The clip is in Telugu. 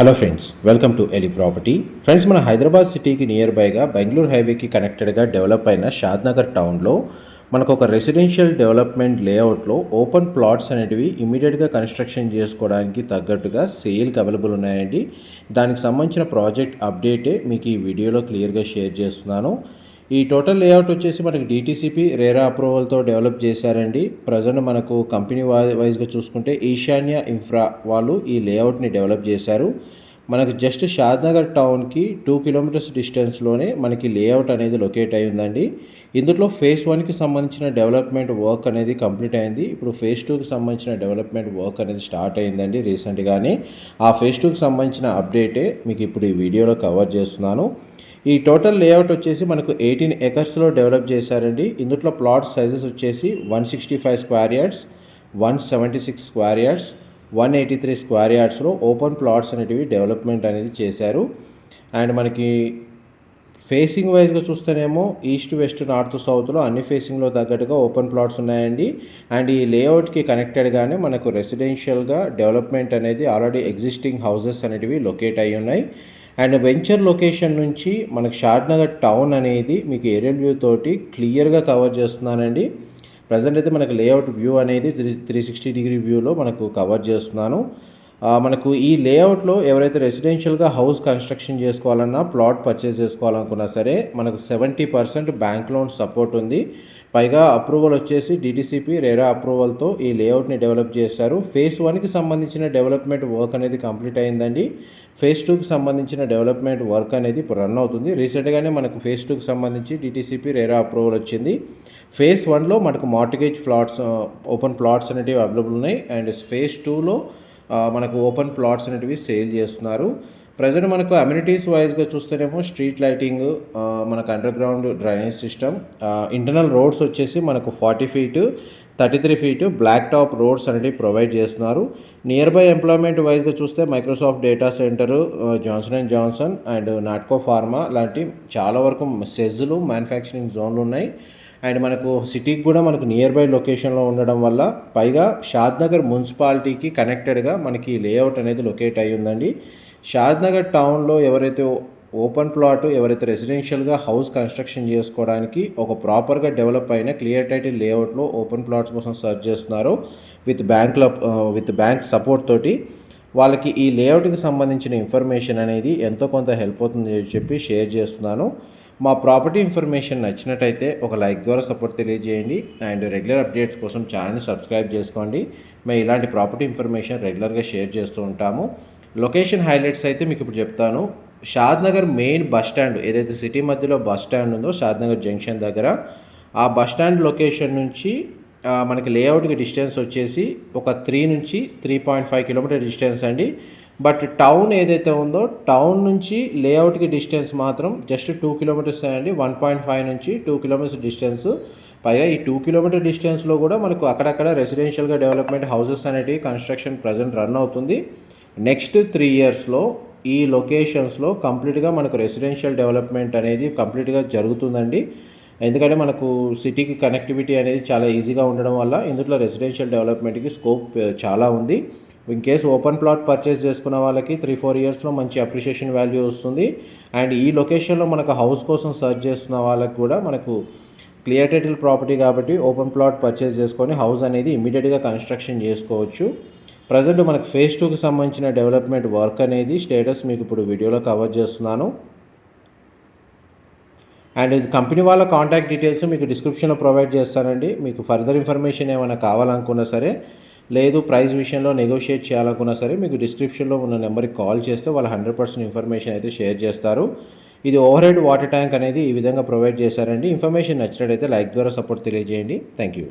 Hello friends welcome to Eli property friends మన హైదరాబాద్ సిటీకి నియర్ బైగా బెంగళూరు హైవేకి కనెక్టెడ్గా డెవలప్ అయిన షాద్నగర్ టౌన్లో మనకు ఒక రెసిడెన్షియల్ డెవలప్మెంట్ లేఅవుట్లో ఓపెన్ ప్లాట్స్ అనేటివి ఇమీడియట్గా కన్స్ట్రక్షన్ చేసుకోవడానికి తగ్గట్టుగా సేల్కి అవైలబుల్ ఉన్నాయండి. దానికి సంబంధించిన ప్రాజెక్ట్ అప్డేటే మీకు ఈ వీడియోలో క్లియర్గా షేర్ చేస్తున్నాను. ఈ టోటల్ లేఅవుట్ వచ్చేసి మనకి డిటీసీపీ రేరా అప్రూవల్తో డెవలప్ చేశారండి. ప్రజెంట్ మనకు కంపెనీ వైజ్గా చూసుకుంటే ఈశాన్య ఇన్ఫ్రా వాళ్ళు ఈ లేఅవుట్ని డెవలప్ చేశారు. మనకు జస్ట్ షాద్నగర్ టౌన్కి టూ కిలోమీటర్స్ డిస్టెన్స్లోనే మనకి లేఅవుట్ అనేది లొకేట్ అయి ఉందండి. ఇందులో ఫేజ్ వన్కి సంబంధించిన డెవలప్మెంట్ వర్క్ అనేది కంప్లీట్ అయింది. ఇప్పుడు ఫేజ్ టూకి సంబంధించిన డెవలప్మెంట్ వర్క్ అనేది స్టార్ట్ అయిందండి రీసెంట్గానే ఆ ఫేజ్ టూకి సంబంధించిన అప్డేటే మీకు ఇప్పుడు ఈ వీడియోలో కవర్ చేస్తున్నాను. ఈ టోటల్ లేఅవుట్ వచ్చేసి మనకు ఎయిటీన్ ఎకర్స్లో డెవలప్ చేశారండి. ఇందులో ప్లాట్ సైజెస్ వచ్చేసి one sixty five square yards one seventy six square yards one eighty three square యార్డ్స్లో open plots అనేటివి డెవలప్మెంట్ అనేది చేశారు. అండ్ మనకి ఫేసింగ్ వైజ్గా చూస్తేనేమో ఈస్ట్ వెస్ట్ నార్త్ సౌత్లో అన్ని ఫేసింగ్లో తగ్గట్టుగా ఓపెన్ ప్లాట్స్ ఉన్నాయండి. అండ్ ఈ లేఅవుట్కి కనెక్టెడ్గానే మనకు రెసిడెన్షియల్గా డెవలప్మెంట్ అనేది ఆల్రెడీ ఎగ్జిస్టింగ్ హౌసెస్ అనేటివి లొకేట్ అయి ఉన్నాయి. అండ్ వెంచర్ లొకేషన్ నుంచి మనకు షాద్నగర్ టౌన్ అనేది మీకు ఏరియల్ వ్యూ తోటి క్లియర్గా కవర్ చేస్తున్నానండి. ప్రజెంట్ అయితే మనకు లేఅవుట్ వ్యూ అనేది త్రీ త్రీ సిక్స్టీ డిగ్రీ వ్యూలో మనకు కవర్ చేస్తున్నాను. మనకు ఈ లేఅవుట్లో ఎవరైతే రెసిడెన్షియల్గా హౌస్ కన్స్ట్రక్షన్ చేసుకోవాలన్నా ప్లాట్ పర్చేస్ చేసుకోవాలనుకున్నా సరే మనకు seventy percent bank loan support ఉంది. పైగా అప్రూవల్ వచ్చేసి డిటిసిపి రేరా అప్రూవల్తో ఈ లేఅవుట్ని డెవలప్ చేశారు. ఫేజ్ వన్కి సంబంధించిన డెవలప్మెంట్ వర్క్ అనేది కంప్లీట్ అయిందండి. ఫేజ్ టూకి సంబంధించిన డెవలప్మెంట్ వర్క్ అనేది ఇప్పుడు రన్ అవుతుంది. రీసెంట్గానే మనకు ఫేజ్ టూకి సంబంధించి డిటిసిపి రేరా అప్రూవల్ వచ్చింది. ఫేజ్ వన్లో మనకు మార్టిగేజ్ ప్లాట్స్ ఓపెన్ ప్లాట్స్ అనేటివి అవైలబుల్ ఉన్నాయి. అండ్ ఫేజ్ టూలో మనకు ఓపెన్ ప్లాట్స్ అనేటివి సేల్ చేస్తున్నారు. ప్రజెంట్ మనకు అమ్యూనిటీస్ వైజ్గా చూస్తేనేమో స్ట్రీట్ లైటింగ్ మనకు underground drainage system internal roads వచ్చేసి మనకు forty feet thirty three feet black top roads అనేవి ప్రొవైడ్ చేస్తున్నారు. నియర్ బై ఎంప్లాయ్మెంట్ వైజ్గా చూస్తే Microsoft data centre Johnson and Johnson and Natco pharma లాంటి చాలా వరకు సెజ్లు మ్యానుఫ్యాక్చరింగ్ జోన్లు ఉన్నాయి. అండ్ మనకు సిటీకి కూడా మనకు నియర్ బై లొకేషన్లో ఉండడం వల్ల పైగా షాద్నగర్ మున్సిపాలిటీకి కనెక్టెడ్గా మనకి లేఅవుట్ అనేది లొకేట్ అయ్యి ఉందండి. షాద్నగర్ టౌన్లో ఎవరైతే ఓపెన్ ప్లాట్ ఎవరైతే రెసిడెన్షియల్గా హౌస్ కన్స్ట్రక్షన్ చేసుకోవడానికి ఒక ప్రాపర్గా డెవలప్ అయిన క్లియర్ టైటిల్ లేఅవుట్లో ఓపెన్ ప్లాట్స్ కోసం సర్చ్ చేస్తున్నారో విత్ బ్యాంక్లో విత్ బ్యాంక్ సపోర్ట్ తోటి. వాళ్ళకి ఈ లేఅవుట్కి సంబంధించిన ఇన్ఫర్మేషన్ అనేది ఎంతో కొంత హెల్ప్ అవుతుంది చెప్పి షేర్ చేస్తున్నాను. మా ప్రాపర్టీ ఇన్ఫర్మేషన్ నచ్చినట్టయితే ఒక లైక్ ద్వారా సపోర్ట్ తెలియజేయండి. అండ్ రెగ్యులర్ అప్డేట్స్ కోసం ఛానల్ని సబ్స్క్రైబ్ చేసుకోండి. మేము ఇలాంటి ప్రాపర్టీ ఇన్ఫర్మేషన్ రెగ్యులర్గా షేర్ చేస్తూ ఉంటాము. లొకేషన్ హైలైట్స్ అయితే మీకు ఇప్పుడు చెప్తాను. షాద్నగర్ మెయిన్ బస్ స్టాండ్ ఏదైతే సిటీ మధ్యలో బస్ స్టాండ్ ఉందో షాద్నగర్ జంక్షన్ దగ్గర ఆ బస్ స్టాండ్ లొకేషన్ నుంచి మనకి లేఅవుట్కి డిస్టెన్స్ వచ్చేసి ఒక త్రీ నుంచి three point five kilometre distance అండి. బట్ టౌన్ ఏదైతే ఉందో టౌన్ నుంచి లేఅవుట్కి డిస్టెన్స్ మాత్రం జస్ట్ టూ కిలోమీటర్స్ అండి. వన్ పాయింట్ ఫైవ్ నుంచి టూ కిలోమీటర్స్ డిస్టెన్స్. పైగా ఈ టూ కిలోమీటర్ డిస్టెన్స్లో కూడా మనకు అక్కడక్కడ రెసిడెన్షియల్గా డెవలప్మెంట్ హౌసెస్ అనేటివి కన్స్ట్రక్షన్ ప్రజెంట్ రన్ అవుతుంది. నెక్స్ట్ త్రీ ఇయర్స్లో ఈ లొకేషన్స్లో కంప్లీట్గా మనకు రెసిడెన్షియల్ డెవలప్మెంట్ అనేది కంప్లీట్గా జరుగుతుందండి. ఎందుకంటే మనకు సిటీకి కనెక్టివిటీ అనేది చాలా ఈజీగా ఉండడం వల్ల ఇందులో రెసిడెన్షియల్ డెవలప్మెంట్కి స్కోప్ చాలా ఉంది. In case open plot purchase చేసుకున్న వాళ్ళకి త్రీ ఫోర్ ఇయర్స్లో మంచి అప్రిషియేషన్ వాల్యూ వస్తుంది. అండ్ ఈ లొకేషన్లో మనకు హౌస్ కోసం సర్చ్ చేస్తున్న వాళ్ళకి కూడా మనకు క్లియర్ టైటిల్ ప్రాపర్టీ కాబట్టి ఓపెన్ ప్లాట్ పర్చేస్ చేసుకొని హౌస్ అనేది ఇమీడియట్గా కన్స్ట్రక్షన్ చేసుకోవచ్చు. ప్రజెంట్ మనకు ఫేజ్ టూకి సంబంధించిన డెవలప్మెంట్ వర్క్ అనేది స్టేటస్ మీకు ఇప్పుడు వీడియోలో కవర్ చేస్తున్నాను. అండ్ ఇది కంపెనీ వాళ్ళ కాంటాక్ట్ డీటెయిల్స్ మీకు డిస్క్రిప్షన్లో ప్రొవైడ్ చేస్తానండి. మీకు ఫర్దర్ ఇన్ఫర్మేషన్ ఏమైనా కావాలనుకున్నా సరే లేదు ప్రైస్ విషయంలో నెగోషియేట్ చేయాలనుకున్నా సరే మీకు డిస్క్రిప్షన్లో ఉన్న నెంబర్కి కాల్ చేస్తే వాళ్ళు హండ్రెడ్ పర్సెంట్ ఇన్ఫర్మేషన్ అయితే షేర్ చేస్తారు. ఇది ఓవర్ హెడ్ వాటర్ ట్యాంక్ అనేది ఈ విధంగా ప్రొవైడ్ చేశారండి. ఇన్ఫర్మేషన్ నచ్చినట్టయితే లైక్ ద్వారా సపోర్ట్ తెలియజేయండి. Thank you.